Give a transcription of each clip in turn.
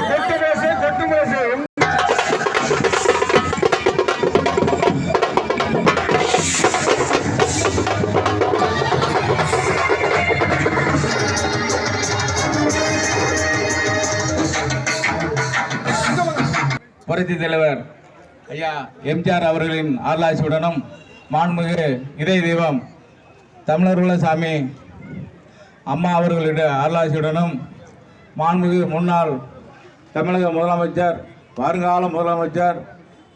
கொட்டு கொட்டு புரட்சி தலைவர் ஐயா எம்ஜிஆர் அவர்களின் ஆர்லாசியுடனும் மாண்புமிகு இதய தெய்வம் தமிழருள்ள சாமி அம்மா அவர்களுடைய ஆர்லாசியுடனும் மாண்புமிகு முன்னாள் தமிழக முதலமைச்சர் வருங்கால முதலமைச்சர்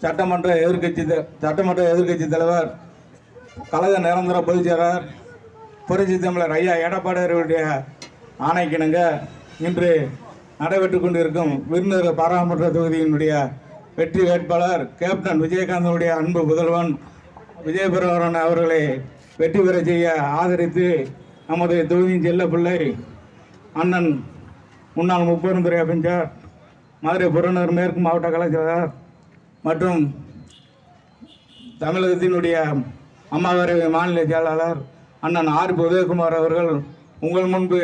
சட்டமன்ற எதிர்கட்சி த- சட்டமன்ற எதிர்க்கட்சி தலைவர் கழக நிரந்தர பொதுச்செயலர் புரட்சி தமிழர் ஐயா எடப்பாடியாருடைய ஆணைக்கிணங்க இன்று நடைபெற்று கொண்டிருக்கும் விருந்தினர் பாராளுமன்ற தொகுதியினுடைய வெற்றி வேட்பாளர் கேப்டன் விஜயகாந்தனுடைய அன்பு புதல்வன் விஜயபுரவரன் அவர்களை வெற்றி பெற செய்ய ஆதரித்து நமது தொகுதியின் செல்ல பிள்ளை அண்ணன் முன்னாள் முப்பெருந்துறை அமைச்சர் மதுரை புறநகர் மேற்கு மாவட்ட கலெக்டர் மற்றும் தமிழகத்தினுடைய அம்மாவரை மாநில செயலாளர் அண்ணன் ஆர் பி உதயகுமார் அவர்கள் உங்கள் முன்பு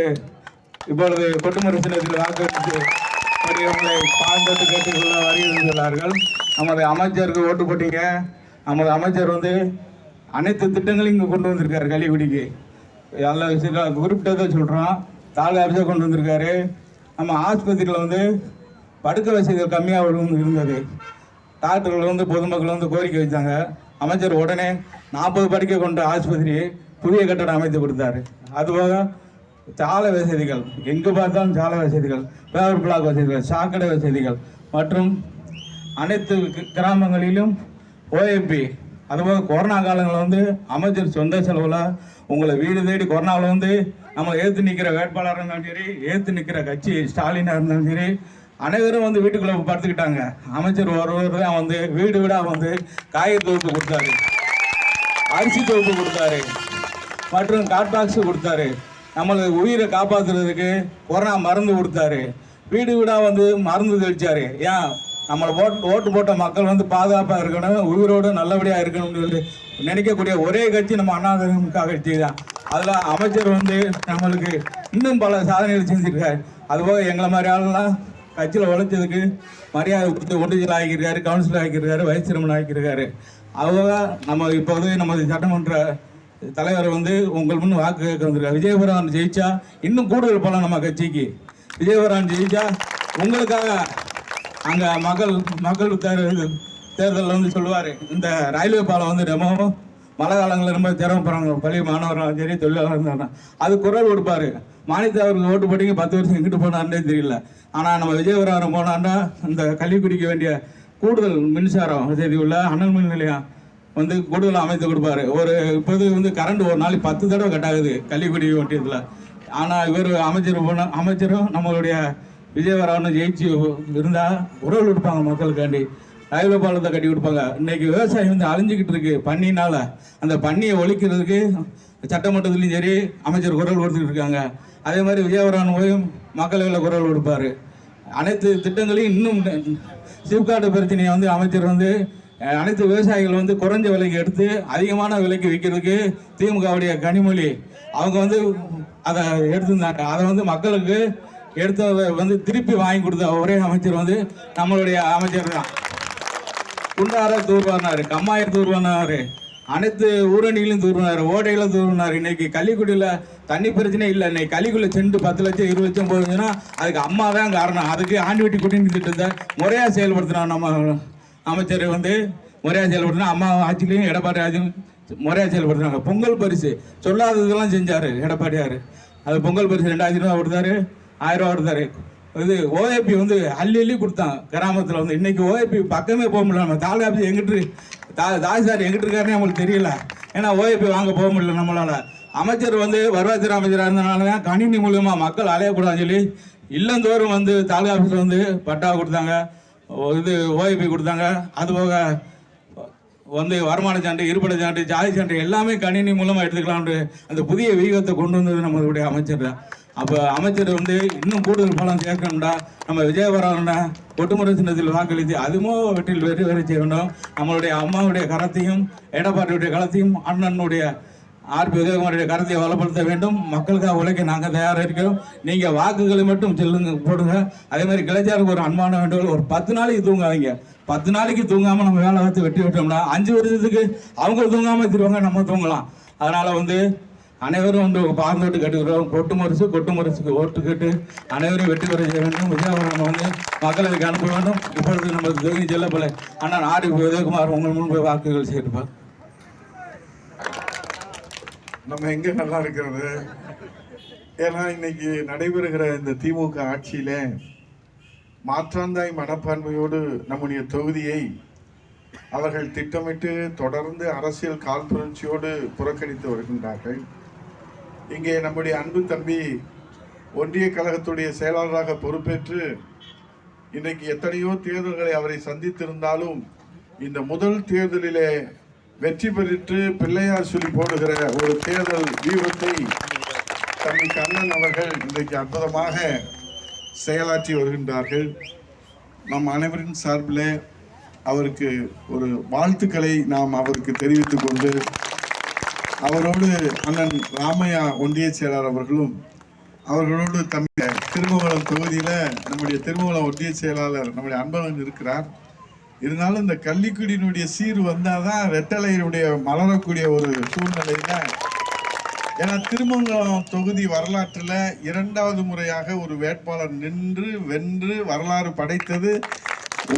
இப்பொழுது கொட்டுமர சின்னத்தில் வாக்களித்து உங்களை பாந்தத்து கேட்டுக்கொள்ள வருகிறார்கள். நமது அமைச்சருக்கு ஓட்டு போட்டீங்க. நமது அமைச்சர் வந்து அனைத்து திட்டங்களையும் இங்கே கொண்டு வந்திருக்காரு கள்ளிக்குடிக்கு. எல்லா விஷயத்தில் குறிப்பிட்டதை சொல்கிறோம் தாலுகா ஆஃபீஸை கொண்டு வந்திருக்காரு. நம்ம ஆஸ்பத்திரியில் வந்து படுக்கை வசதிகள் கம்மியாக இருந்தது. டாக்டர்கள் வந்து பொதுமக்கள் வந்து கோரிக்கை வச்சாங்க அமைச்சர் உடனே நாற்பது படுக்கை கொண்ட ஆஸ்பத்திரி புதிய கட்டடம் அமைத்து கொடுத்தார். அதுபோக சாலை வசதிகள் எங்கே பார்த்தாலும் சாலை வசதிகள் பேவர் பிளாக் வசதிகள் சாக்கடை வசதிகள் மற்றும் அனைத்து கி- கிராமங்களிலும் ஓஎம்பி அதுபோக கொரோனா காலங்களில் வந்து அமைச்சர் சொந்த செலவில் உங்களை வீடு தேடி கொரோனாவில் வந்து நம்ம ஏற்று நிற்கிற வேட்பாளராக இருந்தாலும் சரி ஏற்று நிற்கிற கட்சி ஸ்டாலினாக இருந்தாலும் சரி அனைவரும் வந்து வீட்டுக்குள்ளே படுத்துக்கிட்டாங்க. அமைச்சர் ஒருவர் தான் வந்து வீடு வீடாக வந்து காய்கறி தொகுப்பு கொடுத்தாரு. அரிசி தொகுப்பு கொடுத்தாரு. மற்றும் காட்பாக்ஸ் கொடுத்தாரு. நம்மளுக்கு உயிரை காப்பாற்றுறதுக்கு கொரோனா மருந்து கொடுத்தாரு. வீடு வீடாக வந்து மருந்து தெளிச்சாரு. ஏன்? நம்மளை ஓட்டு ஓட்டு போட்ட மக்கள் வந்து பாதுகாப்பாக இருக்கணும் உயிரோடு நல்லபடியாக இருக்கணும்னு சொல்லி நினைக்கக்கூடிய ஒரே கட்சி நம்ம அண்ணாதிமுக கட்சி தான். அதில் அமைச்சர் வந்து நம்மளுக்கு இன்னும் பல சாதனைகள் செஞ்சுருக்காரு. அதுபோக எங்களை மாதிரி ஆளுலாம் கட்சியில் உழைச்சதுக்கு மரியாதை கொடுத்து ஒன்றியல் ஆகியிருக்காரு கவுன்சிலர் ஆகியிருக்காரு வைஸ் சேர்மன் ஆகியிருக்காரு. அவங்க நம்ம இப்போது நமது சட்டமன்ற தலைவர் வந்து உங்கள் முன் வாக்கு கேட்க வந்திருக்காரு. விஜயபுரான் ஜெயிச்சா இன்னும் கூடுதல் போகலாம் நம்ம கட்சிக்கு. விஜயபுரான் ஜெயிச்சா உங்களுக்காக அங்கே மக்கள் மக்கள் தேர்தல் தேர்தலில் வந்து சொல்லுவார். இந்த ரயில்வே பாலம் வந்து ரொம்ப மழை காலங்களில் ரொம்ப திறமைப்படுறாங்க பள்ளி மாணவர்களும் சரி தொழிலாளர் இருந்தாலும் அது குரல் கொடுப்பார். மாநிலத்தை அவருக்கு ஓட்டு போட்டிங்க பத்து வருஷம் எங்கிட்டு போனாருன்னே தெரியல. ஆனால் நம்ம விஜயபுரம் போனான்னா இந்த கல்வி குடிக்க வேண்டிய கூடுதல் மின்சாரம் வசதி உள்ள அனல் மின் நிலையம் வந்து கூடுதலாக அமைத்து கொடுப்பாரு. ஒரு இப்போது வந்து கரண்ட் ஒரு நாளைக்கு பத்து தடவை கட்டாகுது ஆகுது கள்ளிக்குடி ஒன்றியத்தில் ஆனால் இவர் அமைச்சர் போன அமைச்சரும் நம்மளுடைய விஜயவராவன் ஜெயிச்சு இருந்தால் உறவு கொடுப்பாங்க மக்களுக்காண்டி. ரயில்வே பாலத்தை கட்டி கொடுப்பாங்க. இன்னைக்கு விவசாயம் வந்து அழிஞ்சிக்கிட்டு இருக்கு. பண்ணினால அந்த பண்ணியை ஒழிக்கிறதுக்கு சட்டமன்றத்துலையும் சரி அமைச்சர் குரல் கொடுத்துக்கிட்டு இருக்காங்க. அதே மாதிரி விஜயவராவன் போய் மக்களவையில் குரல் கொடுப்பாரு. அனைத்து திட்டங்களையும் இன்னும் சிப்காட்டு பிரச்சனையை வந்து அமைச்சர் வந்து அனைத்து விவசாயிகள் வந்து குறைஞ்ச விலைக்கு எடுத்து அதிகமான விலைக்கு விற்கிறதுக்கு திமுகவுடைய கனிமொழி. அவங்க வந்து அதை எடுத்திருந்தாங்க. அதை வந்து மக்களுக்கு எடுத்ததை வந்து திருப்பி வாங்கி கொடுத்த ஒரே அமைச்சர் வந்து நம்மளுடைய அமைச்சர் தான். குண்டார தூர்வானாரு கம்மாயர் தூர்வானாரு அனைத்து ஊரணிகளும் தூர்வானாரு ஓடைகளும் தூர்வானாரு. இன்னைக்கு கள்ளிக்குடியில் தண்ணி பிரச்சனை இல்லை. இன்னைக்கு கள்ளிக்குள்ள செண்டு பத்து லட்சம் இருபது லட்சம் போகுதுன்னா அதுக்கு அம்மா தான் காரணம். அதுக்கு ஆண்டிவட்டி குடிநீர் திட்டத்தை முறையாக செயல்படுத்தினான் நம்ம அமைச்சர் வந்து முறையாக செயல்படுத்தினா அம்மா ஆட்சிலையும் எடப்பாடி ஆட்சியும் முறையாக செயல்படுத்தினாங்க. பொங்கல் பரிசு சொல்லாததெல்லாம் செஞ்சார் எடப்பாடியார். அது பொங்கல் பரிசு ரெண்டாயிரத்தி ரூபா கொடுத்தாரு ஆயிரம் ரூபா கொடுத்தாரு. இது ஓஏபி வந்து அள்ளி அள்ளி கொடுத்தான். கிராமத்தில் வந்து இன்னைக்கு ஓஏபி பக்கமே போக முடியல. நம்ம தாலுகா ஆஃபீஸ் எங்கிட்டு தா தாய் சார் எங்கிட்டு இருக்காருன்னு நம்மளுக்கு தெரியல. ஏன்னா ஓஏபி வாங்க போக முடியல நம்மளால். அமைச்சர் வந்து வருவாய்த்துறை அமைச்சராக இருந்தனால தான் கணினி மூலியமாக மக்கள் அலையக்கூடாதுன்னு சொல்லி இல்லந்தோறும் வந்து தாலுகா ஆஃபீஸில் வந்து பட்டா கொடுத்தாங்க. இது ஓஏபி கொடுத்தாங்க. அது போக வந்து வருமான சான்று இருப்பிட சான்று ஜாதி சான்று எல்லாமே கணினி மூலமாக எடுத்துக்கலாம்னு அந்த புதிய வியூகத்தை கொண்டு வந்தது நம்மளுடைய அமைச்சர் தான். அப்போ அமைச்சர் வந்து இன்னும் கூடுதல் பலம் சேர்க்கணும்டா. நம்ம விஜயவரம்டா ஒட்டுமுறை சின்னத்தில் வாக்களித்து அதுவும் வெற்றியில் வெற்றி வெற்றி செய்யணும். நம்மளுடைய அம்மாவுடைய கரத்தையும் எடப்பாடியுடைய கரத்தையும் அண்ணனுடைய ஆர்பி உதயகுமாருடைய கருத்தை வளப்படுத்த வேண்டும். மக்களுக்காக உழைக்க நாங்கள் தயாராக இருக்கிறோம். நீங்கள் வாக்குகளை மட்டும் செல்லுங்க போடுங்க. அதே மாதிரி கிளைச்சாருக்கு ஒரு அன்பான வேண்டுகோள் ஒரு பத்து நாளைக்கு தூங்காதீங்க. பத்து நாளைக்கு தூங்காமல் நம்ம வேலை பார்த்து வெட்டி விட்டோம்னா அஞ்சு வருஷத்துக்கு அவங்க தூங்காமல் திருவாங்க நம்ம தூங்கலாம். அதனால் வந்து அனைவரும் வந்து பாந்தோட்டு கட்டுக்கிறோம் கொட்டு முரசு கொட்டு முரசுக்கு ஓட்டு கேட்டு அனைவரும் வெற்றி பெற செய்ய வேண்டும். விஜயபுரம் வந்து மக்களுக்கு அனுப்ப வேண்டும். இப்பொழுது நம்ம ஜோகி செல்லப்பல அண்ணன் ஆர் உதயகுமார் உங்கள் முன்பு வாக்குகள் சேர்ப்பார் நம்ம எங்க நல்லா இருக்கிறது? ஏன்னா இன்னைக்கு நடைபெறுகிற இந்த திமுக ஆட்சியில மாற்றாந்தாய் மனப்பான்மையோடு நம்முடைய தொகுதியை அவர்கள் திட்டமிட்டு தொடர்ந்து அரசியல் காழ்ப்புணர்ச்சியோடு புறக்கணித்து வருகின்றார்கள். இங்கே நம்முடைய அன்பு தம்பி ஒன்றிய கழகத்துடைய செயலாளராக பொறுப்பேற்று இன்றைக்கு எத்தனையோ தேர்தல்களை அவரை சந்தித்திருந்தாலும் இந்த முதல் தேர்தலிலே வெற்றி பெற்று பிள்ளையார் சொல்லி போடுகிற ஒரு தேர்தல் வியூகத்தை தம்பி கண்ணன் அவர்கள் இன்றைக்கு அற்புதமாக செயலாற்றி வருகின்றார்கள். நம் அனைவரின் சார்பில் அவருக்கு ஒரு வாழ்த்துக்களை நாம் அவருக்கு தெரிவித்துக் கொண்டு அவரோடு அண்ணன் ராமையா ஒன்றிய செயலாளர் அவர்களும் அவர்களோடு தம்பி திருமங்கலம் தொகுதியில் நம்முடைய திருமங்கலம் ஒன்றிய செயலாளர் நம்முடைய அன்பழகன் இருக்கிறார். இருந்தாலும் இந்த கள்ளிக்குடியினுடைய சீர் வந்தால் தான் ரெட்டலையினுடைய மலரக்கூடிய ஒரு சூழ்நிலையில் ஏன்னா திருமங்கலம் தொகுதி வரலாற்றில் இரண்டாவது முறையாக ஒரு வேட்பாளர் நின்று வென்று வரலாறு படைத்தது.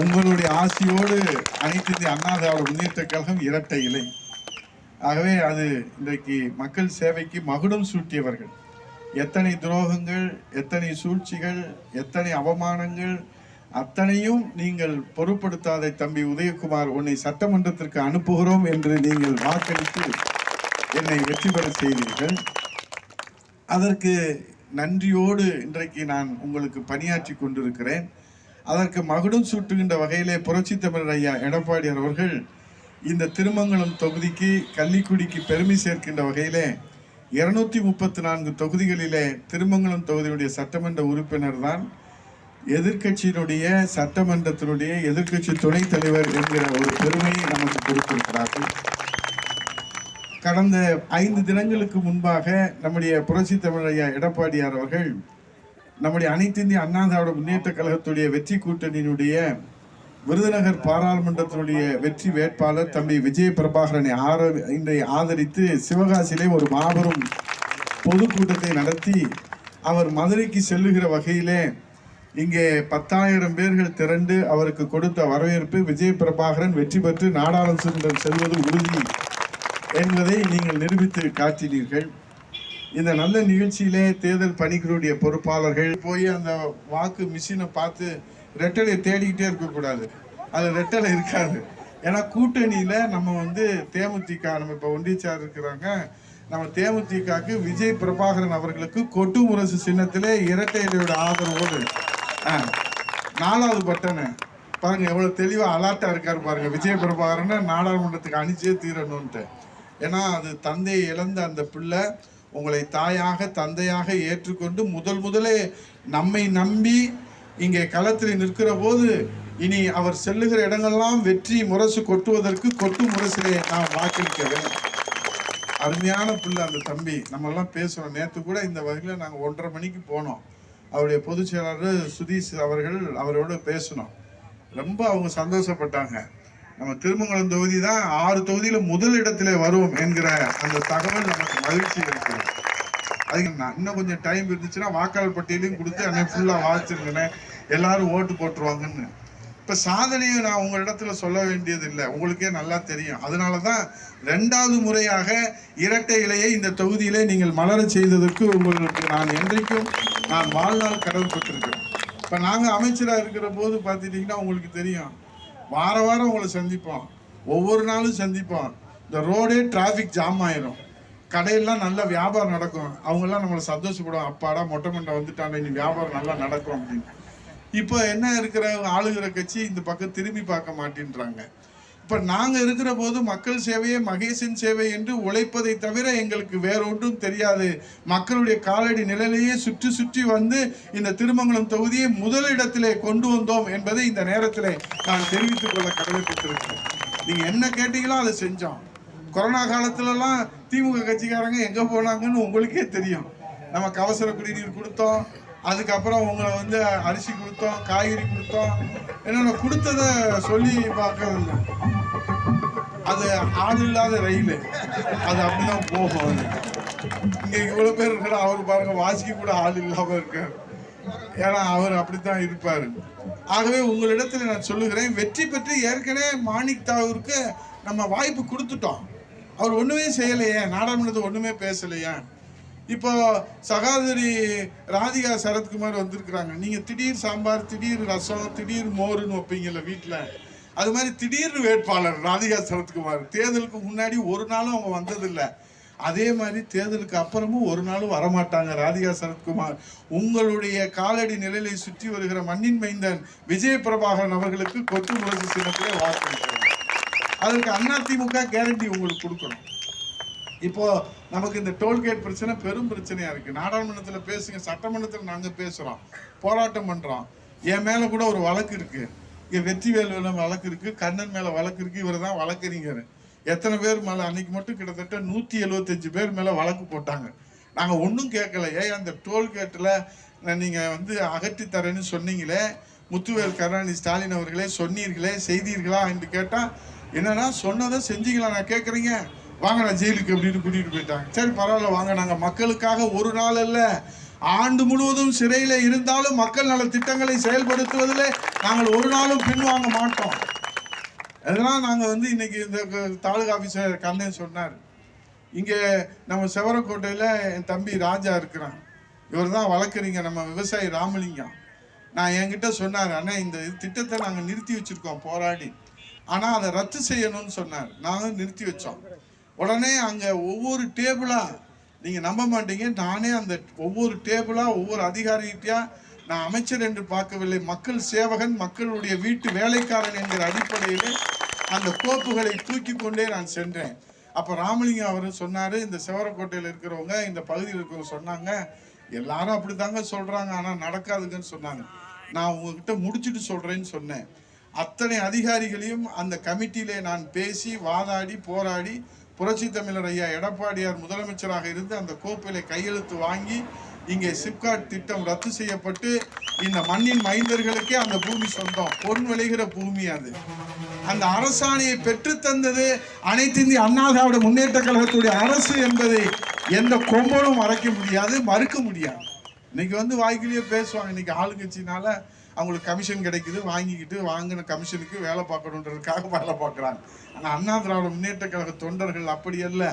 உங்களுடைய ஆசையோடு அனைத்து இந்திய அண்ணா திராவிட முன்னேற்ற கழகம் இரட்டை இலை. ஆகவே அது இன்றைக்கு மக்கள் சேவைக்கு மகுடம் சூட்டியவர்கள். எத்தனை துரோகங்கள் எத்தனை சூழ்ச்சிகள் எத்தனை அவமானங்கள் அத்தனையும் நீங்கள் பொருட்படுத்தாத தம்பி உதயகுமார் உன்னை சட்டமன்றத்திற்கு அனுப்புகிறோம் என்று நீங்கள் வாக்களித்து என்னை வெற்றி பெற செய்தீர்கள். அதற்கு நன்றியோடு இன்றைக்கு நான் உங்களுக்கு பணியாற்றி கொண்டிருக்கிறேன். அதற்கு மகுடம் சூட்டுகின்ற வகையிலே புரட்சி தமிழர் ஐயா எடப்பாடியார் அவர்கள் இந்த திருமங்கலம் தொகுதிக்கு கள்ளிக்குடிக்கு பெருமை சேர்க்கின்ற வகையிலே இருநூத்தி முப்பத்தி நான்கு தொகுதிகளிலே திருமங்கலம் தொகுதியுடைய சட்டமன்ற உறுப்பினர் தான் எதிர்க்கட்சியினுடைய சட்டமன்றத்தினுடைய எதிர்க்கட்சி துணைத் தலைவர் என்கிற ஒரு பெருமையை நமக்கு கொடுத்திருக்கிறார்கள். கடந்த ஐந்து தினங்களுக்கு முன்பாக நம்முடைய புரட்சி தமிழையா எடப்பாடியார் அவர்கள் நம்முடைய அனைத்து இந்திய அண்ணா திராவிட முன்னேற்ற கழகத்துடைய வெற்றி கூட்டணியினுடைய விருதுநகர் பாராளுமன்றத்தினுடைய வெற்றி வேட்பாளர் தம்பி விஜய பிரபாகரனை ஆர இன்றை ஆதரித்து சிவகாசியிலே ஒரு மாபெரும் பொதுக்கூட்டத்தை நடத்தி அவர் மதுரைக்கு செல்லுகிற வகையிலே இங்கே பத்தாயிரம் பேர்கள் திரண்டு அவருக்கு கொடுத்த வரவேற்பு விஜய பிரபாகரன் வெற்றி பெற்று நாடாளுமன்றம் செல்வது உறுதி என்பதை நீங்கள் நிரூபித்து காட்டினீர்கள். இந்த நல்ல நிகழ்ச்சியிலே தேர்தல் பணிகளுடைய பொறுப்பாளர்கள் போய் அந்த வாக்கு மிஷினை பார்த்து ரெட்டலையை தேடிக்கிட்டே இருக்கக்கூடாது. அது ரெட்டலை இருக்காது. ஏன்னா கூட்டணியில் நம்ம வந்து தேமுதிக நம்ம இப்போ ஒண்டிச்சார் இருக்கிறாங்க. நம்ம தேமுதிகக்கு விஜய் பிரபாகரன் அவர்களுக்கு கொட்டு முரசு சின்னத்திலே இரட்டை இலையோட ஆதரவோடு ஆ, நாலாவது பட்டனு. பாருங்க எவ்வளோ தெளிவாக அலர்ட்டா இருக்கார் பாருங்க. விஜய் பிரபாகரனை நாடாளுமன்றத்துக்கு அணிச்சே தீரணும்ன்ட்டு. ஏன்னா அது தந்தையை இழந்த அந்த பிள்ளை உங்களை தாயாக தந்தையாக ஏற்றுக்கொண்டு முதல் முதலே நம்மை நம்பி இங்கே களத்தில் நிற்கிற போது இனி அவர் செல்லுகிற இடங்கள்லாம் வெற்றி முரசு கொட்டுவதற்கு கொட்டு முரசிலே நாம் வாக்களிக்க வேண்டும். அருமையான பிள்ளை அந்த தம்பி. நம்ம எல்லாம் நேற்று கூட இந்த வகையில் நாங்கள் ஒன்றரை மணிக்கு போனோம். அவருடைய பொதுச் செயலாளர் சுதீஷ் அவர்கள் அவரோட பேசணும் ரொம்ப அவங்க சந்தோஷப்பட்டாங்க. நம்ம திருமங்கலம் தொகுதி தான் ஆறு தொகுதியில் முதல் இடத்துல வருவோம் என்கிற அந்த தகவல் நமக்கு மகிழ்ச்சி இருக்கு அதுக்கு நான் இன்னும் கொஞ்சம் டைம் இருந்துச்சுன்னா வாக்காளர் பட்டியலையும் கொடுத்து அன்னைக்கு ஃபுல்லாக வாசிச்சிருந்தேன். எல்லாரும் ஓட்டு போட்டுருவாங்கன்னு. இப்போ சாதனையை நான் உங்க இடத்துல சொல்ல வேண்டியது இல்லை. உங்களுக்கே நல்லா தெரியும். அதனால தான் ரெண்டாவது முறையாக இரட்டை இலையை இந்த தொகுதியிலே நீங்கள் மலர செய்ததற்கு உங்களுக்கு நான் என்றைக்கும் நான் வாழ்நாள் கடவுப்பட்டிருக்கிறேன் இப்போ நாங்கள் அமைச்சராக இருக்கிற போது பார்த்துட்டிங்கன்னா உங்களுக்கு தெரியும். வார வாரம் உங்களை சந்திப்போம். ஒவ்வொரு நாளும் சந்திப்போம். இந்த ரோடே டிராஃபிக் ஜாம் ஆயிரும். கடையெல்லாம் நல்ல வியாபாரம் நடக்கும். அவங்கெல்லாம் நம்மளை சந்தோஷப்படும் அப்பாடா மொட்டை மண்டை வந்துட்டாங்க இனி வியாபாரம் நல்லா நடக்கும் அப்படின்னு. இப்போ என்ன இருக்கிற ஆளுகிற கட்சி இந்த பக்கம் திரும்பி பார்க்க மாட்டேன்றாங்க. இப்போ நாங்கள் இருக்கிற போது மக்கள் சேவையே மகேசன் சேவை என்று உழைப்பதை தவிர எங்களுக்கு வேற ஒன்றும் தெரியாது. மக்களுடைய காலடி நிலையிலேயே சுற்றி சுற்றி வந்து இந்த திருமங்கலம் தொகுதியை முதலிடத்திலே கொண்டு வந்தோம் என்பதை இந்த நேரத்தில் நான் தெரிவித்துக் கொள்ள கடமைப்பட்டிருக்கிறேன். நீங்கள் என்ன கேட்டீங்களோ அதை செஞ்சோம். கொரோனா காலத்துலலாம் திமுக கட்சிக்காரங்க எங்கே போனாங்கன்னு உங்களுக்கே தெரியும். நமக்கு அவசர குடிநீர் கொடுத்தோம். அதுக்கப்புறம் உங்களை வந்து அரிசி கொடுத்தோம் காய்கறி கொடுத்தோம். என்னென்ன கொடுத்ததை சொல்லி பார்க்கறதில்ல அது ஆள் இல்லாத ரயில். அது அப்படிதான் போகும் அது. இங்கே இவ்வளோ பேர் இருக்கிற அவர் பாருங்க வாசிக்க கூட ஆள் இல்லாமல் இருக்கார். ஏன்னா அவர் அப்படித்தான் இருப்பார். ஆகவே உங்களிடத்தில் நான் சொல்லுகிறேன் வெற்றி பெற்று ஏற்கனவே மாணிக் தாவூருக்கு நம்ம வாய்ப்பு கொடுத்துட்டோம். அவர் ஒன்றுமே செய்யலையே நாடாளுமன்றத்தை ஒன்றுமே பேசலையே. இப்போ சகாதரி ராதிகா சரத்குமார் வந்திருக்கிறாங்க. நீங்கள் திடீர் சாம்பார் திடீர் ரசம் திடீர் மோருன்னு வைப்பீங்கல்ல வீட்டில் அது மாதிரி திடீர்னு வேட்பாளர் ராதிகா சரத்குமார். தேர்தலுக்கு முன்னாடி ஒரு நாளும் அவங்க வந்ததில்லை. அதே மாதிரி தேர்தலுக்கு அப்புறமும் ஒரு நாளும் வரமாட்டாங்க ராதிகா சரத்குமார். உங்களுடைய காலடி நிலையை சுற்றி வருகிற மண்ணின் மைந்தன் விஜய பிரபாகரன் அவர்களுக்கு கொத்து முரசு சின்னத்திலே வாக்களிக்கிறாங்க அதற்கு அதிமுக கேரண்டி உங்களுக்கு கொடுக்கணும். இப்போ நமக்கு இந்த டோல்கேட் பிரச்சனை பெரும் பிரச்சனையா இருக்கு. நாடாளுமன்றத்தில் பேசுங்க சட்டமன்றத்தில் நாங்கள் பேசுறோம் போராட்டம் பண்றோம். என் மேல கூட ஒரு வழக்கு இருக்கு. இங்கே வெற்றிவேல் வழக்கு இருக்கு கண்ணன் மேல வழக்கு இருக்கு இவர் தான் வழக்கறிஞர். எத்தனை பேர் மேலே அன்னைக்கு மட்டும் கிட்டத்தட்ட நூத்தி எழுபத்தஞ்சு பேர் மேல வழக்கு போட்டாங்க. நாங்க ஒன்றும் கேட்கல. ஏன் அந்த டோல்கேட்டில் நீங்க வந்து அகற்றி தரேன்னு சொன்னீங்களே முத்துவேல் கருணாநிதி ஸ்டாலின் அவர்களே சொன்னீர்களே செய்தீர்களா என்று கேட்டால் என்னன்னா சொன்னதை செஞ்சீங்களா? நான் கேட்குறீங்க. வாங்க நான் ஜெயிலுக்கு அப்படின்னு கூட்டிகிட்டு போயிட்டாங்க. சரி பரவாயில்ல வாங்க. நாங்கள் மக்களுக்காக ஒரு நாள் இல்லை ஆண்டு முழுவதும் சிறையில் இருந்தாலும் மக்கள் நல திட்டங்களை செயல்படுத்துவதில் நாங்கள் ஒரு நாளும் பின்வாங்க மாட்டோம். அதெல்லாம் நாங்கள் வந்து இன்னைக்கு இந்த தாலுகா ஆஃபீஸர் கண்ணன் சொன்னார். இங்கே நம்ம செவரக்கோட்டையில் என் தம்பி ராஜா இருக்கிறான். இவர் தான் வளர்க்குறீங்க நம்ம விவசாயி ராமலிங்கம். நான் என்கிட்ட சொன்னார் அண்ணா இந்த திட்டத்தை நாங்கள் நிறுத்தி வச்சுருக்கோம் போராடி. ஆனால் அதை ரத்து செய்யணும்னு சொன்னார். நாங்கள் நிறுத்தி வச்சோம். உடனே அங்கே ஒவ்வொரு டேபிளாக நீங்கள் நம்ப மாட்டீங்க. நானே அந்த ஒவ்வொரு டேபிளாக ஒவ்வொரு அதிகாரிகிட்டையாக நான் அமைச்சர் என்று பார்க்கவில்லை. மக்கள் சேவகன் மக்களுடைய வீட்டு வேலைக்காரன் என்கிற அடிப்படையில் அந்த கோப்புகளை தூக்கி கொண்டே நான் சென்றேன். அப்போ ராமலிங்கம் அவர் சொன்னார் இந்த சிவரக்கோட்டையில் இருக்கிறவங்க இந்த பகுதியில் இருக்கிறவங்க சொன்னாங்க எல்லாரும் அப்படிதாங்க சொல்கிறாங்க ஆனால் நடக்காதுங்கன்னு சொன்னாங்க. நான் உங்ககிட்ட முடிச்சுட்டு சொல்கிறேன்னு சொன்னேன். அத்தனை அதிகாரிகளையும் அந்த கமிட்டியிலே நான் பேசி வாதாடி போராடி புரட்சி தமிழர் ஐயா எடப்பாடியார் முதலமைச்சராக இருந்து அந்த கோப்பிலை கையெழுத்து வாங்கி இங்கே சிப்காட் திட்டம் ரத்து செய்யப்பட்டு இந்த மண்ணின் மைந்தர்களுக்கே அந்த பூமி சொந்தம். பொன் விளைகிற பூமி அது. அந்த அரசாணையை பெற்று தந்தது அனைத்து இந்திய அண்ணா திராவிட முன்னேற்ற கழகத்துடைய அரசு என்பதை எந்த கொம்பனும் மறைக்க முடியாது மறுக்க முடியாது. இன்னைக்கு வந்து வாய்க்கிலேயே பேசுவாங்க. இன்னைக்கு ஆளுங்கட்சினால அவங்களுக்கு கமிஷன் கிடைக்குது வாங்கிக்கிட்டு வாங்கின கமிஷனுக்கு வேலை பார்க்கணுன்றதுக்காக வேலை பார்க்குறாங்க. ஆனால் அண்ணா திராவிட முன்னேற்ற கழக தொண்டர்கள் அப்படி அல்ல.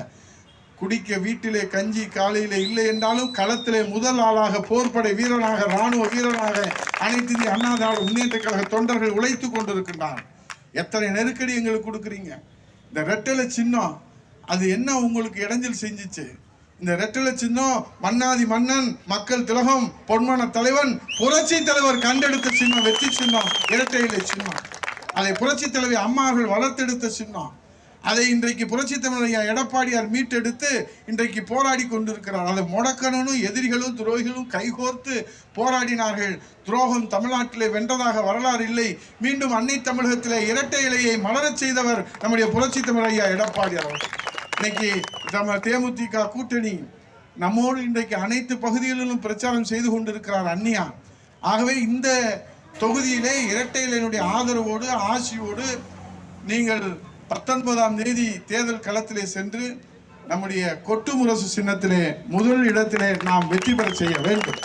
குடிக்க வீட்டிலே கஞ்சி காலையிலே இல்லை என்றாலும் களத்திலே முதல் ஆளாக போர்ப்படை வீரனாக ராணுவ வீரனாக அனைத்து இந்திய அண்ணா திராவிட முன்னேற்ற கழக தொண்டர்கள் உழைத்து கொண்டிருக்கின்றான் எத்தனை நெருக்கடி எங்களுக்கு கொடுக்குறீங்க? இந்த ரெட்டலை சின்னம் அது என்ன உங்களுக்கு இடைஞ்சல் செஞ்சுச்சு? இந்த ரெட்டில சின்னம் மன்னாதி மன்னன் மக்கள் திலகம் பொன்மன தலைவன் புரட்சி தலைவர் கண்டெடுத்த சின்னம் வெற்றி சின்னம் இரட்டை இலை சின்னம். அதை புரட்சி தலைவி அம்மாவர்கள் வளர்த்தெடுத்த சின்னம். அதை இன்றைக்கு புரட்சி தமிழையா எடப்பாடியார் மீட்டெடுத்து இன்றைக்கு போராடி கொண்டிருக்கிறார். அதை முடக்கணும் எதிரிகளும் துரோகிகளும் கைகோர்த்து போராடினார்கள். துரோகம் தமிழ்நாட்டிலே வென்றதாக வரலாறு இல்லை. மீண்டும் அன்னை தமிழகத்திலே இரட்டை இலையை மலரச் செய்தவர் நம்முடைய புரட்சி தமிழையா எடப்பாடியார் அவர்கள். இன்னைக்கு நம்ம தேமுதிக கூட்டணி நம்மோடு இன்றைக்கு அனைத்து பகுதிகளிலும் பிரச்சாரம் செய்து கொண்டிருக்கிறார் அன்னியா. ஆகவே இந்த தொகுதியிலே இரட்டையிலனுடைய ஆதரவோடு ஆசியோடு நீங்கள் பத்தொன்பதாம் தேதி தேர்தல் களத்திலே சென்று நம்முடைய கொட்டு முரசு சின்னத்திலே முதல் இடத்திலே நாம் வெற்றி பெற செய்ய வேண்டும்.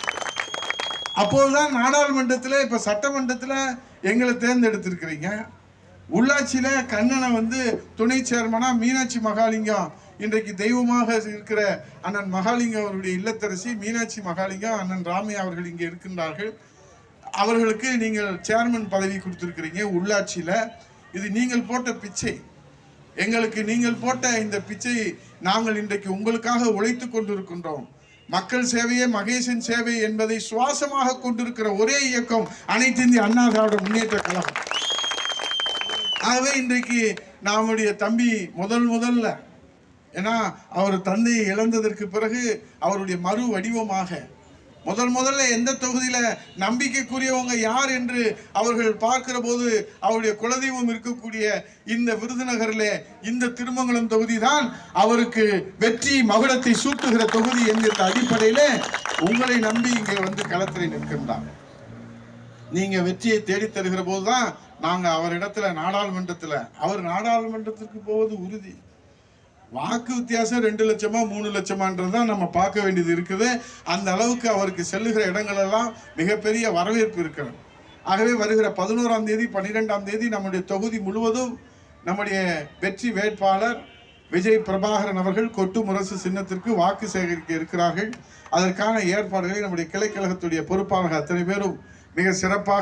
அப்போதுதான் நாடாளுமன்றத்தில் இப்போ சட்டமன்றத்தில் எங்களை தேர்ந்தெடுத்திருக்கிறீங்க. உள்ளாட்சியில கண்ணனை வந்து துணை சேர்மனா மீனாட்சி மகாலிங்கம். இன்றைக்கு தெய்வமாக இருக்கிற அண்ணன் மகாலிங்கம் அவருடைய இல்லத்தரசி மீனாட்சி மகாலிங்கம் அண்ணன் ராமையா அவர்கள் இங்கே இருக்கின்றார்கள். அவர்களுக்கு நீங்கள் சேர்மன் பதவி கொடுத்துருக்கிறீங்க உள்ளாட்சியில். இது நீங்கள் போட்ட பிச்சை. எங்களுக்கு நீங்கள் போட்ட இந்த பிச்சை நாங்கள் இன்றைக்கு உங்களுக்காக உழைத்து கொண்டிருக்கின்றோம். மக்கள் சேவையே மகேசன் சேவை என்பதை சுவாசமாக கொண்டிருக்கிற ஒரே இயக்கம் அனைத்து இந்திய அண்ணா திராவிட முன்னேற்ற கழகம். ஆகவே இன்றைக்கு நம்முடைய தம்பி முதல் முதல்ல ஏன்னா அவர் தந்தையை இழந்ததற்கு பிறகு அவருடைய மறு வடிவமாக முதல் முதல்ல எந்த தொகுதியில் நம்பிக்கைக்குரியவங்க யார் என்று அவர்கள் பார்க்கிற போது அவருடைய குலதெய்வம் இருக்கக்கூடிய இந்த விருதுநகரில் இந்த திருமங்கலம் தொகுதி தான் அவருக்கு வெற்றி மகுடத்தை சூட்டுகிற தொகுதி என்கிற அடிப்படையில் உங்களை நம்பி இங்கே வந்து களத்தில் நிற்கின்றார். நீங்க வெற்றியை தேடி தருகிற போதுதான் நாங்க அவரிடத்துல நாடாளுமன்றத்துல அவர் நாடாளுமன்றத்திற்கு போவது உறுதி. வாக்கு வித்தியாசம் ரெண்டு லட்சமா மூணு லட்சமான்றது தான் நம்ம பார்க்க வேண்டியது இருக்குது. அந்த அளவுக்கு அவருக்கு செல்லுகிற இடங்களெல்லாம் மிகப்பெரிய வரவேற்பு இருக்கிறது. ஆகவே வருகிற பதினோராம் தேதி பன்னிரெண்டாம் தேதி நம்முடைய தொகுதி முழுவதும் நம்முடைய வெற்றி வேட்பாளர் விஜய் பிரபாகரன் அவர்கள் கொட்டு முரசு சின்னத்திற்கு வாக்கு சேகரிக்க இருக்கிறார்கள். அதற்கான ஏற்பாடுகளை நம்முடைய கிளைக்கழகத்துடைய பொறுப்பாளர்கள் அத்தனை பேரும் மிக சிறப்பாக